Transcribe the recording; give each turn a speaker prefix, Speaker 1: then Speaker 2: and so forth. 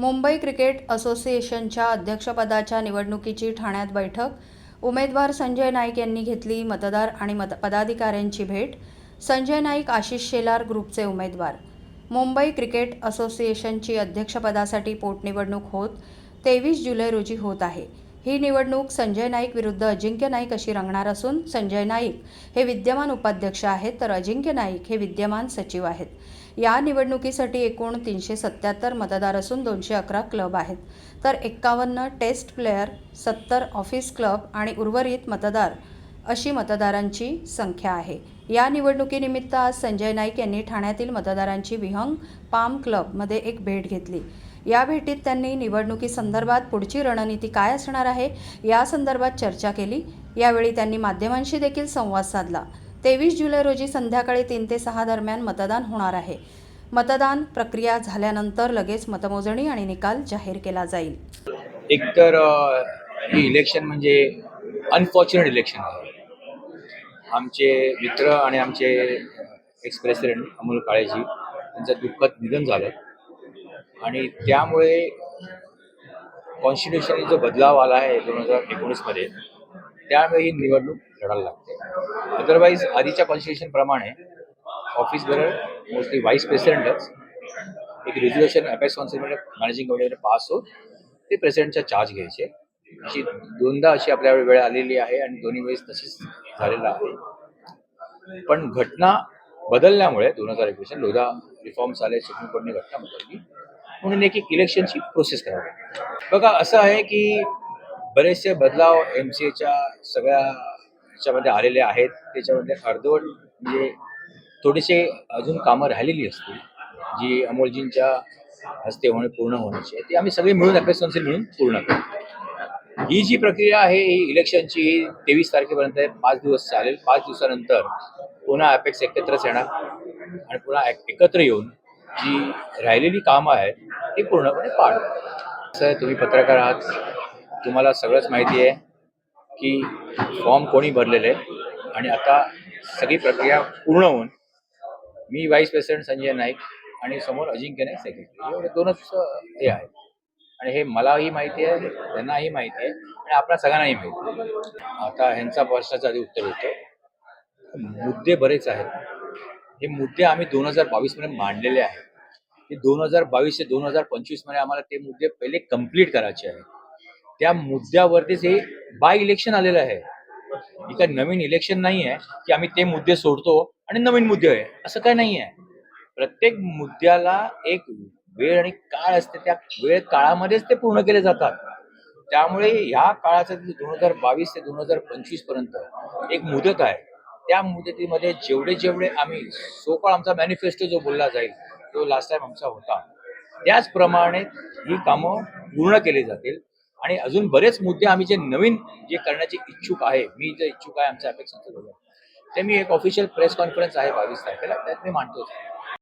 Speaker 1: Mumbai cricket असोसिएशनच्या अध्यक्षपदाच्या निवडणुकीची ठाण्यात बैठक. उमेदवार संजय नाईक यांनी घेतली मतदार आणि मत पदाधिकाऱ्यांची भेट. संजय नाईक आशिष शेलार ग्रुपचे उमेदवार. मुंबई क्रिकेट असोसिएशनची अध्यक्षपदासाठी पोटनिवडणूक होत तेवीस जुलै रोजी होत आहे. ही निवडणूक संजय नाईक विरुद्ध अजिंक्य नाईक अशी रंगणार असून संजय नाईक हे विद्यमान उपाध्यक्ष आहेत तर अजिंक्य नाईक हे विद्यमान सचिव आहेत. या निवडणुकीसाठी एकूण तीनशे सत्याहत्तर मतदार असून दोनशे अकरा क्लब आहेत. तर एक्कावन्न टेस्ट प्लेयर सत्तर ऑफिस क्लब आणि उर्वरित मतदार अशी मतदारांची संख्या आहे. या निवडणुकीनिमित्त आज संजय नाईक यांनी ठाण्यातील मतदारांची विहंग पाम क्लबमध्ये एक भेट घेतली. या भेटीत त्यांनी निवडणुकीसंदर्भात पुढची रणनीती काय असणार आहे या संदर्भात चर्चा केली. यावेळी त्यांनी माध्यमांशी देखील संवाद साधला. तेवीस जुलै रोजी संध्याकाळी तीन ते सहा दरम्यान मतदान होणार आहे. मतदान प्रक्रिया झाल्यानंतर लगेच मतमोजणी आणि निकाल जाहीर केला जाईल.
Speaker 2: एकतर हे इलेक्शन म्हणजे अनफॉर्च्युनेट इलेक्शन आहे. आमचे मित्र आणि आमचे एक्स प्रेसिडेंट अमोल काळेजी यांचं दुःखद निधन झालं. आणि त्यामुळे कॉन्स्टिट्युशनल जो बदलाव आला आहे दोन हजार एकोणीसमध्ये त्यावेळी ही निवडणूक लढायला लागते. अदरवाईज आधीच्या कॉन्स्टिट्युशनप्रमाणे ऑफिस बेरर मोस्टली व्हाईस प्रेसिडेंटच एक रेझोल्युशन अपेक्स कॉन्सिलमध्ये मॅनेजिंग कमिटीकडे पास होत ते प्रेसिडेंटचा चार्ज घ्यायचे. अशी दोनदा अशी आपल्याकडे वेळ आलेली आहे आणि दोन्ही वेळेस तशीच झालेलं आहे. पण घटना बदलल्यामुळे दोन हजार एकवीस लोधा रिफॉर्म्स आले सुप्रीम कोर्टने घटना बदलली. म्हणून एक एक इलेक्शनची प्रोसेस करावी बघा असं आहे की बरेचसे बदलाव एम सी एच्या सगळ्या ह्याच्यामध्ये आलेले आहेत. त्याच्यामध्ये अर्धवट म्हणजे थोडेसे अजून कामं राहिलेली असतील. जी अमोलजींच्या हस्ते होणे पूर्ण होण्याची ती आम्ही सगळे मिळून अभ्यास काउन्सिल मिळून पूर्ण करू ही जी प्रक्रिया आहे ही इलेक्शनची ही तेवीस तारखेपर्यंत पाच दिवस चालेल. पाच दिवसानंतर पुन्हा अपेक्स एकत्रच येणार आणि पुन्हा एकत्र येऊन जी राहिलेली कामं आहेत ती पूर्णपणे पार असं तुम्ही पत्रकार आहात. तुम्हाला सगळंच माहिती आहे की फॉर्म कोणी भरलेले आहे आणि आता सगळी प्रक्रिया पूर्ण होऊन मी व्हाईस प्रेसिडेंट संजय नाईक आणि समोर अजिंक्य नाईक सेक्रेटरी एवढे दोनच हे आहेत. आणि हे मलाही माहिती आहे त्यांनाही माहिती आहे आणि आपल्या सगळ्यांनाही माहिती आहे. आता ह्यांचा प्रश्नाचं आधी उत्तर होतं. मुद्दे बरेच आहेत. हे मुद्दे आम्ही दोन हजार बावीसमध्ये मांडलेले आहेत. ते दोन हजार बावीस ते दोन हजार पंचवीसमध्ये आम्हाला ते मुद्दे पहिले कंप्लीट करायचे आहेत. त्या मुद्द्यावरतीच हे बाय इलेक्शन आलेलं आहे. इथं नवीन इलेक्शन नाही आहे की आम्ही ते मुद्दे सोडतो आणि नवीन मुद्दे आहे. असं काय नाही आहे. प्रत्येक मुद्द्याला एक वेळ आणि काळ असते. त्या वेळ काळामध्येच ते पूर्ण केले जातात. त्यामुळे ह्या काळाचं दोन हजार बावीस ते दोन हजार पंचवीसपर्यंत एक मुदत आहे. त्या मुदतीमध्ये जेवढे जेवढे आम्ही सोकाळ आमचा मॅनिफेस्टो जो बोलला जाईल तो लास्ट टाइम आमचा होता. त्याचप्रमाणे ही कामं पूर्ण केली जातील. आणि अजून बरेच मुद्दे आम्ही जे नवीन जे करण्याचे इच्छुक आहे मी जे इच्छुक आहे आमच्या अपेक्षा ते मी एक ऑफिशियल प्रेस कॉन्फरन्स आहे बावीस तारखेला त्यात मी मांडतोच